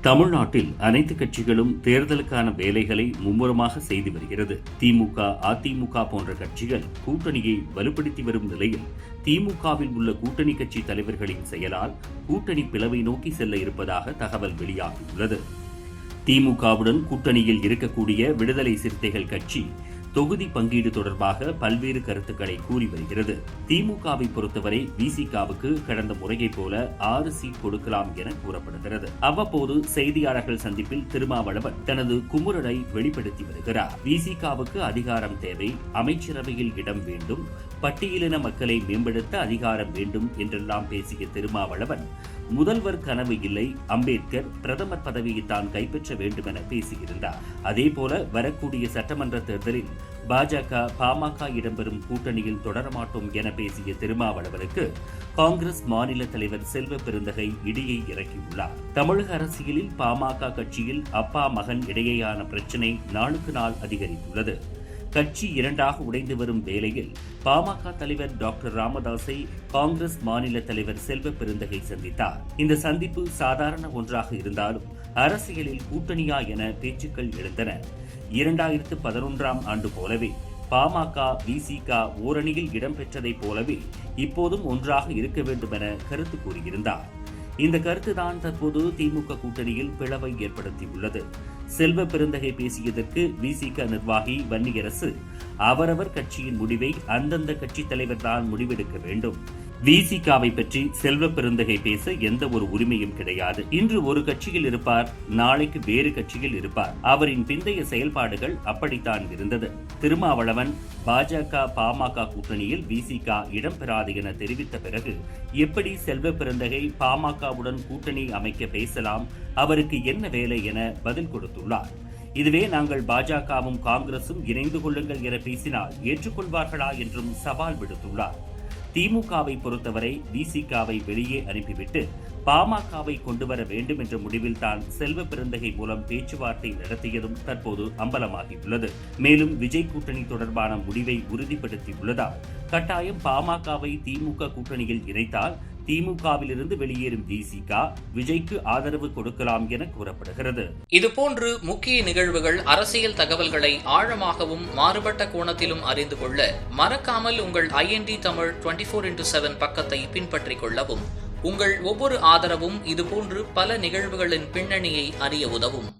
தமிழ்நாட்டில் அனைத்து கட்சிகளும் தேர்தலுக்கான வேலைகளை மும்முரமாக செய்து வருகிறது. திமுக அதிமுக போன்ற கட்சிகள் கூட்டணியை வலுப்படுத்தி வரும் நிலையில் திமுகவில் உள்ள கூட்டணி கட்சி தலைவர்களின் செயலால் கூட்டணி பிளவை நோக்கி செல்ல இருப்பதாக தகவல் வெளியாகியுள்ளது. திமுகவுடன் கூட்டணியில் இருக்கக்கூடிய விடுதலை சிறுத்தைகள் கட்சி தொகுதி பங்கீடு தொடர்பாக பல்வேறு கருத்துக்களை கூறி வருகிறது. திமுகவை பொறுத்தவரை விசிகாவுக்கு கடந்த முறையைப் போல ஆறு சீட் கொடுக்கலாம் என கூறப்படுகிறது. அவ்வப்போது செய்தியாளர்கள் சந்திப்பில் திருமாவளவன் தனது குமுறலை வெளிப்படுத்தி வருகிறார். விசிகாவுக்கு அதிகாரம் தேவை அமைச்சரவையில் இடம் வேண்டும் பட்டியலின மக்களை மேம்படுத்த அதிகாரம் வேண்டும் என்றெல்லாம் பேசிய திருமாவளவன் முதல்வர் கனவு இல்லை அம்பேத்கர் பிரதமர் பதவியை தான் கைப்பற்ற வேண்டும் என பேசியிருந்தார். அதேபோல வரக்கூடிய சட்டமன்ற தேர்தலில் பாஜக பாமக இடம்பெறும் கூட்டணியில் தொடரமாட்டோம் என பேசிய திருமாவளவனுக்கு காங்கிரஸ் மாநில தலைவர் செல்வ பெருந்தகை இடியை இறக்கியுள்ளார். தமிழக அரசியலில் பாமக கட்சியில் அப்பா மகன் இடையேயான பிரச்சினை நாளுக்கு நாள் அதிகரித்துள்ளது. கட்சி இரண்டாக உடைந்து வரும் வேளையில் பாமக தலைவர் டாக்டர் ராமதாஸை காங்கிரஸ் மாநில தலைவர் செல்வ பெருந்தகை சந்தித்தார். இந்த சந்திப்பு சாதாரண ஒன்றாக இருந்தாலும் அரசியலில் கூட்டணியா என பேச்சுக்கள் எழுந்தன. இரண்டாயிரத்து பதினொன்றாம் ஆண்டு போலவே பாமக விசிக ஓரணியில் இடம்பெற்றதைப் போலவே இப்போதும் ஒன்றாக இருக்க வேண்டும் என கருத்து கூறியிருந்தார். இந்த கருத்துதான் தற்போது திமுக கூட்டணியில் பிளவை ஏற்படுத்தியுள்ளது. செல்வ பெருந்தகை பேசியதற்கு விசிக நிர்வாகி வன்னியரசு அவரவர் கட்சியின் முடிவை அந்தந்த கட்சித் தலைவர் தான் முடிவெடுக்க வேண்டும். விசிகாவை பற்றி செல்வ பெருந்தகை பேச எந்த ஒரு உரிமையும் கிடையாது. இன்று ஒரு கட்சியில் இருப்பார் நாளைக்கு வேறு கட்சியில் இருப்பார். அவரின் பிந்தைய செயல்பாடுகள் அப்படித்தான் இருந்தது. திருமாவளவன் பாஜக பாமக கூட்டணியில் விசிகா இடம்பெறாது என தெரிவித்த பிறகு எப்படி செல்வ பெருந்தகை பாமகவுடன் கூட்டணி அமைக்க பேசலாம் அவருக்கு என்ன வேலை என பதில் கொடுத்துள்ளார். இதுவே நாங்கள் பாஜகவும் காங்கிரசும் இணைந்து கொள்ளுங்கள் என பேசினால் ஏற்றுக்கொள்வார்களா என்றும் சவால் விடுத்துள்ளார். திமுகவை பொறுத்தவரை விசிகாவை வெளியே அனுப்பிவிட்டு பாமகவை கொண்டு வர வேண்டும் என்ற முடிவில் தான் செல்வ பிறந்தகை மூலம் பேச்சுவார்த்தை நடத்தியதும் தற்போது அம்பலமாகியுள்ளது. மேலும் விஜய் கூட்டணி தொடர்பான முடிவை உறுதிப்படுத்தியுள்ளதால் கட்டாயம் பாமகவை திமுக கூட்டணியில் இணைத்தால் திமுகவிலிருந்து வெளியேறும் விசிக விஜய்க்கு ஆதரவு கொடுக்கலாம் என கூறப்படுகிறது. இதுபோன்று முக்கிய நிகழ்வுகள் அரசியல் தகவல்களை ஆழமாகவும் மாறுபட்ட கோணத்திலும் அறிந்து கொள்ள மறக்காமல் உங்கள் IND Tamil twenty four into seven பக்கத்தை பின்பற்றிக் கொள்ளவும் உங்கள் ஒவ்வொரு ஆதரவும் இதுபோன்று பல நிகழ்வுகளின் பின்னணியை அறிய உதவும்.